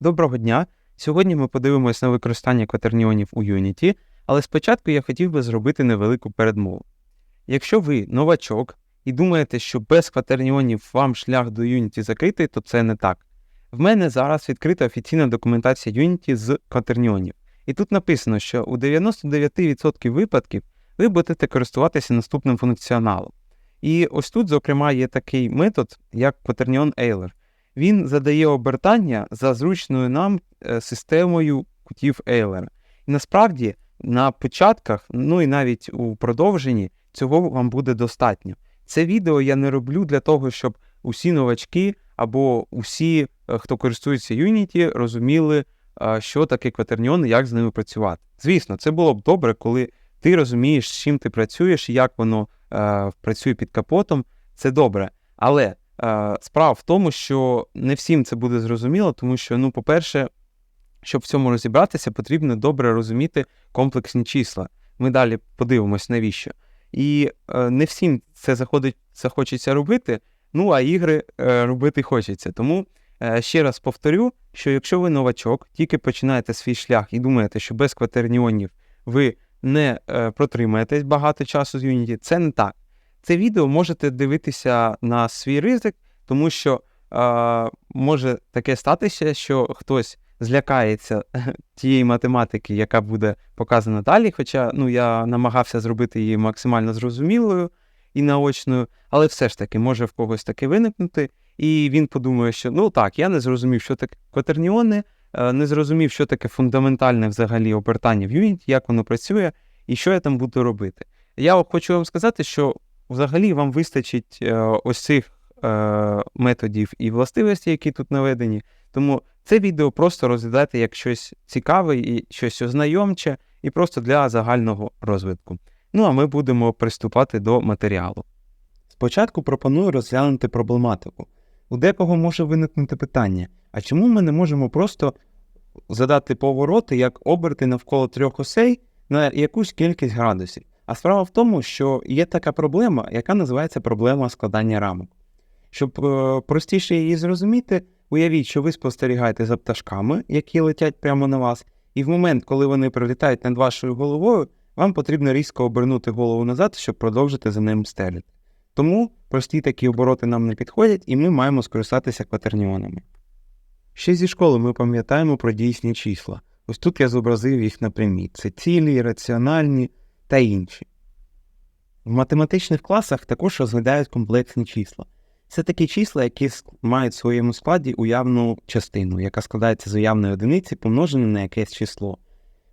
Доброго дня! Сьогодні ми подивимось на використання кватерніонів у Unity, але спочатку я хотів би зробити невелику передмову. Якщо ви новачок і думаєте, що без кватерніонів вам шлях до Unity закритий, то це не так. В мене зараз відкрита офіційна документація Unity з кватерніонів. І тут написано, що у 99% випадків ви будете користуватися наступним функціоналом. І ось тут, зокрема, є такий метод, як Quaternion Euler. Він задає обертання за зручною нам е, системою кутів Ейлера. І насправді на початках, ну і навіть у продовженні, цього вам буде достатньо. Це відео я не роблю для того, щоб усі новачки або усі, е, хто користується Unity, розуміли, е, що таке кватерніон і як з ними працювати. Звісно, це було б добре, коли ти розумієш, з чим ти працюєш як воно е, працює під капотом. Це добре. Але справа в тому, що не всім це буде зрозуміло, тому що, ну, по-перше, щоб в цьому розібратися, потрібно добре розуміти комплексні числа. Ми далі подивимось, навіщо. І е, не всім це заходить, захочеться робити, ну а ігри е, робити хочеться. Тому е, ще раз повторю, що якщо ви новачок, тільки починаєте свій шлях і думаєте, що без кватерніонів ви не е, протримаєтесь багато часу з Unity, це не так. Це відео можете дивитися на свій ризик, тому що е, може таке статися, що хтось злякається тієї математики, яка буде показана далі. Хоча ну, я намагався зробити її максимально зрозумілою і наочною, але все ж таки може в когось таке виникнути, і він подумає, що ну так, я не зрозумів, що таке кватерніони, е, не зрозумів, що таке фундаментальне взагалі обертання в Unity, як воно працює і що я там буду робити. Я хочу вам сказати, що взагалі вам вистачить е, ось цих е, методів і властивостей, які тут наведені. Тому це відео просто розглядайте як щось цікаве і щось ознайомче, і просто для загального розвитку. Ну а ми будемо приступати до матеріалу. Спочатку пропоную розглянути проблематику. У декого може виникнути питання: а чому ми не можемо просто задати повороти як оберти навколо трьох осей на якусь кількість градусів? А справа в тому, що є така проблема, яка називається проблема складання рамок. Щоб е, простіше її зрозуміти, уявіть, що ви спостерігаєте за пташками, які летять прямо на вас, і в момент, коли вони прилітають над вашою головою, вам потрібно різко обернути голову назад, щоб продовжити за ним стелити. Тому прості такі обороти нам не підходять, і ми маємо скористатися кватерніонами. Ще зі школи ми пам'ятаємо про дійсні числа. Ось тут я зобразив їх на прямій. Це цілі, раціональні та інші. В математичних класах також розглядають комплексні числа. Це такі числа, які мають в своєму складі уявну частину, яка складається з уявної одиниці, помноженої на якесь число.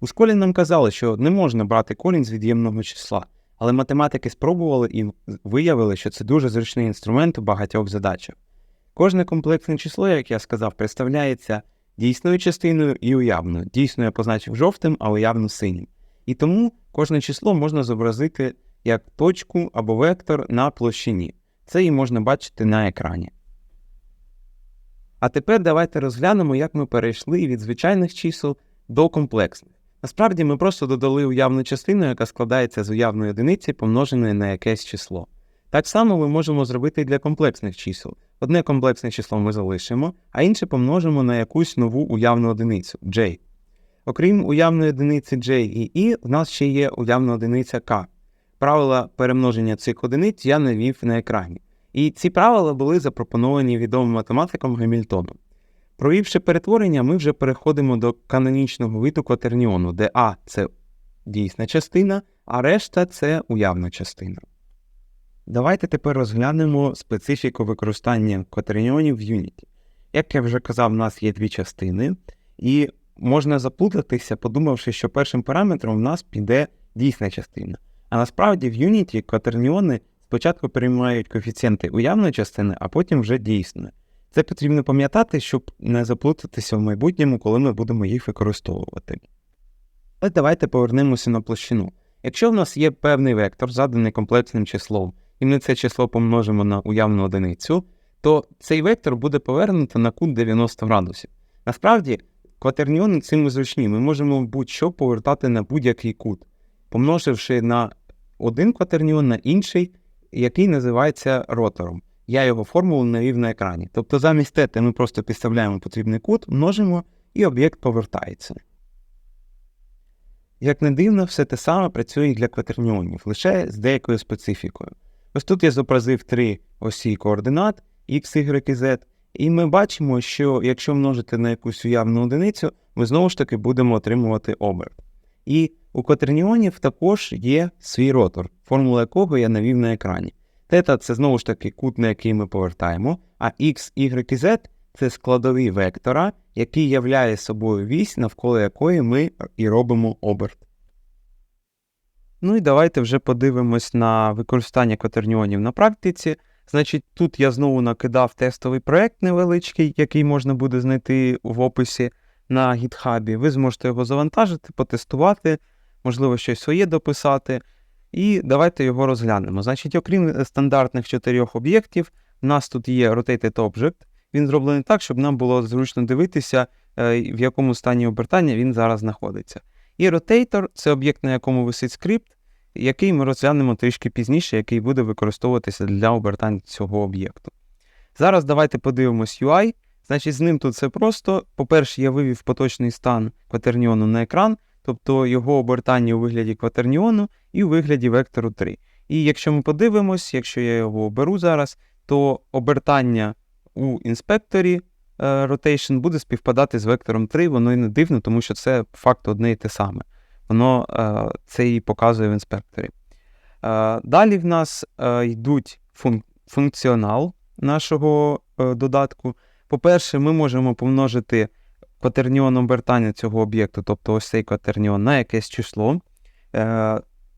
У школі нам казали, що не можна брати корінь з від'ємного числа, але математики спробували і виявили, що це дуже зручний інструмент у багатьох задачах. Кожне комплексне число, як я сказав, представляється дійсною частиною і уявною. Дійсно я позначив жовтим, а уявну синім. І тому кожне число можна зобразити як точку або вектор на площині. Це і можна бачити на екрані. А тепер давайте розглянемо, як ми перейшли від звичайних чисел до комплексних. Насправді ми просто додали уявну частину, яка складається з уявної одиниці, помноженої на якесь число. Так само ми можемо зробити і для комплексних чисел. Одне комплексне число ми залишимо, а інше помножимо на якусь нову уявну одиницю j. Окрім уявної одиниці j і i, в нас ще є уявна одиниця k. Правила перемноження цих одиниць я навів на екрані. І ці правила були запропоновані відомим математиком Гамільтоном. Провівши перетворення, ми вже переходимо до канонічного виду кватерніону, де А це дійсна частина, а решта це уявна частина. Давайте тепер розглянемо специфіку використання кватерніонів в Unity. Як я вже казав, в нас є дві частини, і можна заплутатися, подумавши, що першим параметром в нас піде дійсна частина. А насправді в Unity кватерніони спочатку переймають коефіцієнти уявної частини, а потім вже дійсної. Це потрібно пам'ятати, щоб не заплутатися в майбутньому, коли ми будемо їх використовувати. Але давайте повернемося на площину. Якщо в нас є певний вектор, заданий комплексним числом, і ми це число помножимо на уявну одиницю, то цей вектор буде повернуто на кут 90 градусів. Насправді, кватерніони цим зручні. Ми можемо будь-що повертати на будь-який кут, помноживши на один кватерніон на інший, який називається ротором. я його формулу навів на екрані. Тобто замість тета ми просто підставляємо потрібний кут, множимо, і об'єкт повертається. Як не дивно, все те саме працює і для кватерніонів, лише з деякою специфікою. Ось тут я зобразив три осі координат x, y z, і ми бачимо, що якщо множити на якусь уявну одиницю, ми знову ж таки будемо отримувати оберт. І у кватерніонів також є свій ротор, формула якого я навів на екрані. Тета це знову ж таки кут, на який ми повертаємо, а x, y і z це складові вектора, які являє собою вісь, навколо якої ми і робимо оберт. Ну і давайте вже подивимось на використання кватерніонів на практиці. Значить, тут я знову накидав тестовий проект невеличкий, який можна буде знайти в описі на гітхабі. Ви зможете його завантажити, потестувати, можливо, щось своє дописати. І давайте його розглянемо. Значить, окрім стандартних чотирьох об'єктів, у нас тут є Rotated Object. Він зроблений так, щоб нам було зручно дивитися, е, в якому стані обертання він зараз знаходиться. І Rotator це об'єкт, на якому висить скрипт, який ми розглянемо трішки пізніше, який буде використовуватися для обертань цього об'єкту. Зараз давайте подивимось UI. Значить, з ним тут все просто. По-перше, я вивів поточний стан кватерніону на екран, тобто його обертання у вигляді кватерніону і у вигляді вектору 3. І якщо ми подивимось, якщо я його оберу зараз, то обертання у інспекторі е, rotation буде співпадати з вектором 3, воно і не дивно, тому що це по факту одне і те саме. Воно е, це і показує в інспекторі. Е, далі в нас е, йдуть функ функціонал нашого додатку. По-перше, ми можемо помножити кватерніон обертання цього об'єкту, тобто ось цей кватерніон, на якесь число,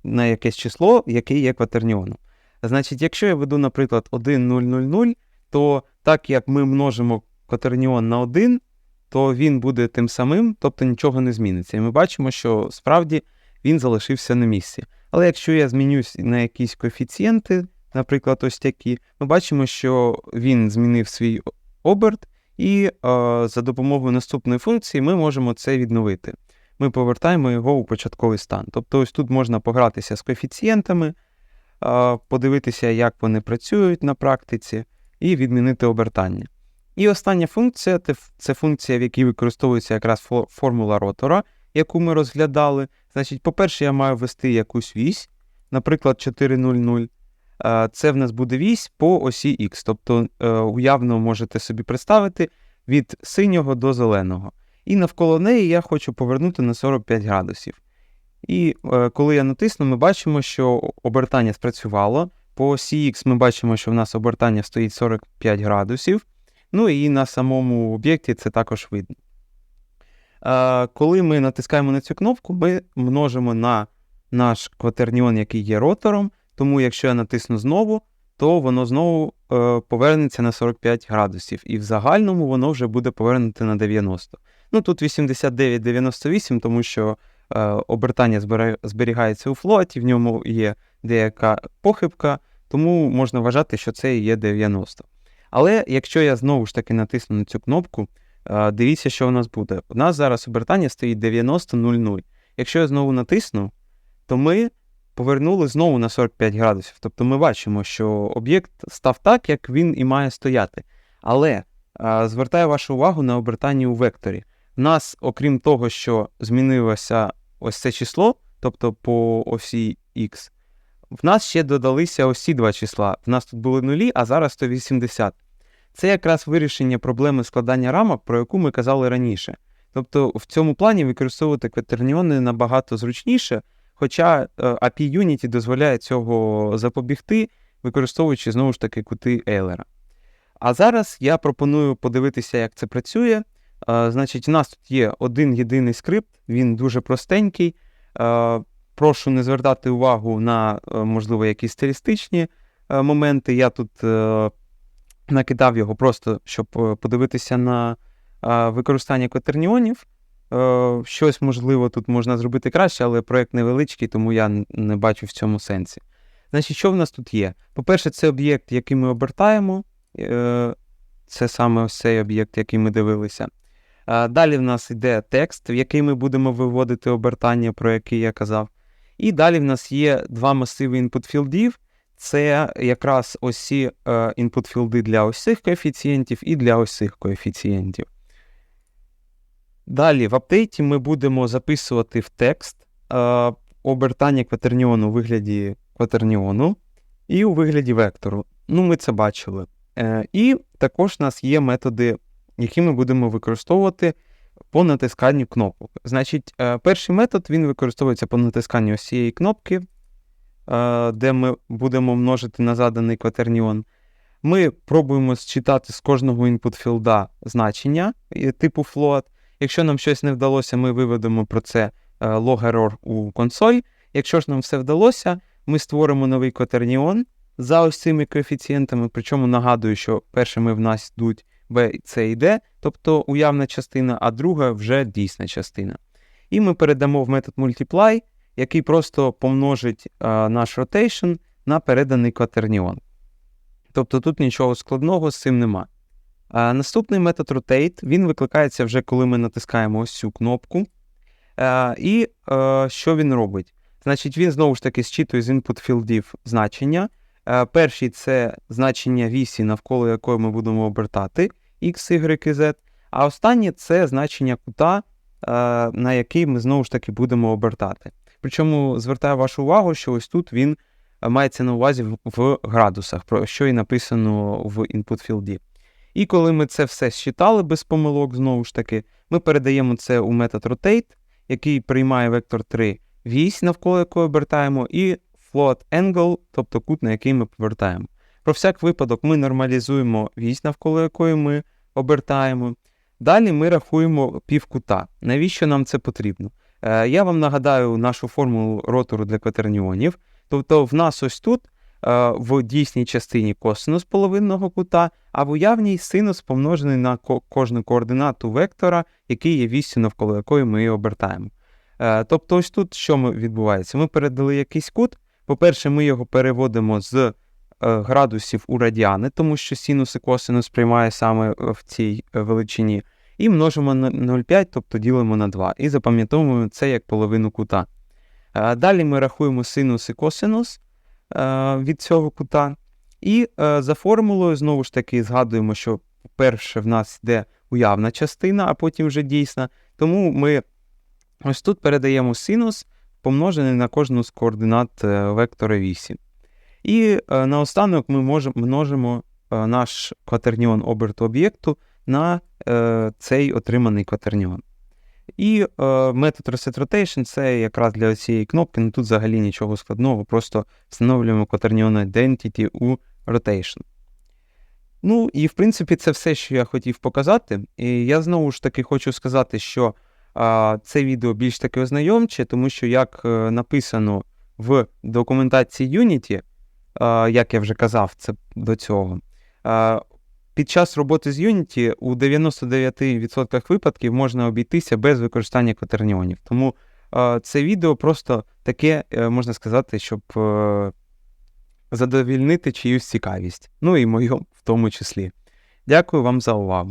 на якесь число, яке є кватерніоном. Значить, якщо я веду, наприклад, 1, 0, 0, 0, то так як ми множимо кватерніон на 1, то він буде тим самим, тобто нічого не зміниться. І ми бачимо, що справді він залишився на місці. Але якщо я змінюсь на якісь коефіцієнти, наприклад, ось такі, ми бачимо, що він змінив свій оберт, і е, за допомогою наступної функції ми можемо це відновити. Ми повертаємо його у початковий стан. Тобто, ось тут можна погратися з коефіцієнтами, е, подивитися, як вони працюють на практиці, і відмінити обертання. І остання функція це функція, в якій використовується якраз формула ротора, яку ми розглядали. Значить, по-перше, я маю ввести якусь вісь, наприклад, 4,00. Це в нас буде вісь по осі Х. Тобто, е, уявно можете собі представити від синього до зеленого. І навколо неї я хочу повернути на 45 градусів. І е, коли я натисну, ми бачимо, що обертання спрацювало. По осі Х ми бачимо, що в нас обертання стоїть 45 градусів. Ну і на самому об'єкті це також видно. Коли ми натискаємо на цю кнопку, ми множимо на наш кватерніон, який є ротором. Тому, якщо я натисну знову, то воно знову е, повернеться на 45 градусів. І в загальному воно вже буде повернуте на 90. Ну тут 89-98, тому що е, обертання зберігається у флоті, в ньому є деяка похибка, тому можна вважати, що це і є 90. Але якщо я знову ж таки натисну на цю кнопку, е, дивіться, що у нас буде. У нас зараз обертання стоїть 90-0,0. Якщо я знову натисну, то ми повернули знову на 45 градусів. Тобто ми бачимо, що об'єкт став так, як він і має стояти. Але звертаю вашу увагу на обертання у векторі. У нас, окрім того, що змінилося ось це число, тобто по осі Х, в нас ще додалися ось ці два числа. В нас тут були нулі, а зараз 180. Це якраз вирішення проблеми складання рамок, про яку ми казали раніше. Тобто в цьому плані використовувати кватерніони набагато зручніше, Хоча е, API Unity дозволяє цього запобігти, використовуючи знову ж таки кути Ейлера. А зараз я пропоную подивитися, як це працює. Е, значить, у нас тут є один єдиний скрипт, він дуже простенький. Е, прошу не звертати увагу на, можливо, якісь стилістичні моменти. Я тут накидав його просто, щоб подивитися на використання кватерніонів. Е, щось, можливо, тут можна зробити краще, але проєкт невеличкий, тому я не бачу в цьому сенсі. Значить, що в нас тут є? По-перше, це об'єкт, який ми обертаємо. Е, це саме ось цей об'єкт, який ми дивилися. Далі в нас йде текст, в який ми будемо виводити обертання, про який я казав. І далі в нас є два масиви input філдів. це якраз ось е, для ось цих коефіцієнтів і для ось цих коефіцієнтів. Далі в апдейті ми будемо записувати в текст е, обертання кватерніону у вигляді кватерніону і у вигляді вектору. Ну, ми це бачили. Е, і також у нас є методи, які ми будемо використовувати по натисканню кнопок. Значить, е, перший метод він використовується по натисканню ось цієї кнопки, е, де ми будемо множити на заданий кватерніон. Ми пробуємо считати з кожного input філда значення е, типу float. Якщо нам щось не вдалося, ми виведемо про це log-error у консоль. Якщо ж нам все вдалося, ми створимо новий кватерніон за ось цими коефіцієнтами. Причому нагадую, що першими в нас йдуть B, C і D, тобто уявна частина, а друга вже дійсна частина. І ми передамо в метод multiply, який просто помножить е, наш rotation на переданий кватерніон. Тобто тут нічого складного з цим нема. А наступний метод rotate, він викликається вже коли ми натискаємо ось цю кнопку. Е, і е, що він робить? Значить, він знову ж таки зчитує з input філдів значення. Е, перший це значення вісі, навколо якої ми будемо обертати x, y z. А останнє це значення кута, е, на який ми знову ж таки будемо обертати. Причому звертаю вашу увагу, що ось тут він е, мається на увазі в, градусах, про що і написано в input філді. І коли ми це все считали без помилок, знову ж таки, ми передаємо це у метод rotate, який приймає вектор 3 вісь, навколо якої обертаємо, і float angle, тобто кут, на який ми повертаємо. Про всяк випадок ми нормалізуємо вісь, навколо якої ми обертаємо. Далі ми рахуємо півкута. Навіщо нам це потрібно? Е, я вам нагадаю нашу формулу ротору для кватерніонів. Тобто, в нас ось тут е, в дійсній частині косинус половинного кута, а в уявній синус помножений на ко- кожну координату вектора, який є вісю, навколо якої ми її обертаємо. Е, тобто, ось тут що відбувається? Ми передали якийсь кут. По-перше, ми його переводимо з градусів у радіани, тому що синус і косинус приймає саме е, в цій е, величині. І множимо на 0,5, тобто ділимо на 2. І запам'ятовуємо це як половину кута. Е, Далі ми рахуємо синус і косинус е, від цього кута. І е, за формулою, знову ж таки, згадуємо, що перше в нас йде уявна частина, а потім вже дійсна. Тому ми ось тут передаємо синус, помножений на кожну з координат е, вектора вісі. І е, наостанок ми можемо, множимо е, наш кватерніон оберту об'єкту на е, цей отриманий кватерніон. І е, метод Reset Rotation це якраз для цієї кнопки, ну тут взагалі нічого складного, просто встановлюємо кватерніон Identity у Rotation. Ну, і в принципі, це все, що я хотів показати. І я знову ж таки хочу сказати, що а, це відео більш таки ознайомче, тому що, як е, написано в документації Unity, як я вже казав це до цього, під час роботи з Unity у 99% випадків можна обійтися без використання кватерніонів. Тому це відео просто таке, е, можна сказати, щоб е, задовільнити чиюсь цікавість. Ну і мою в тому числі. Дякую вам за увагу.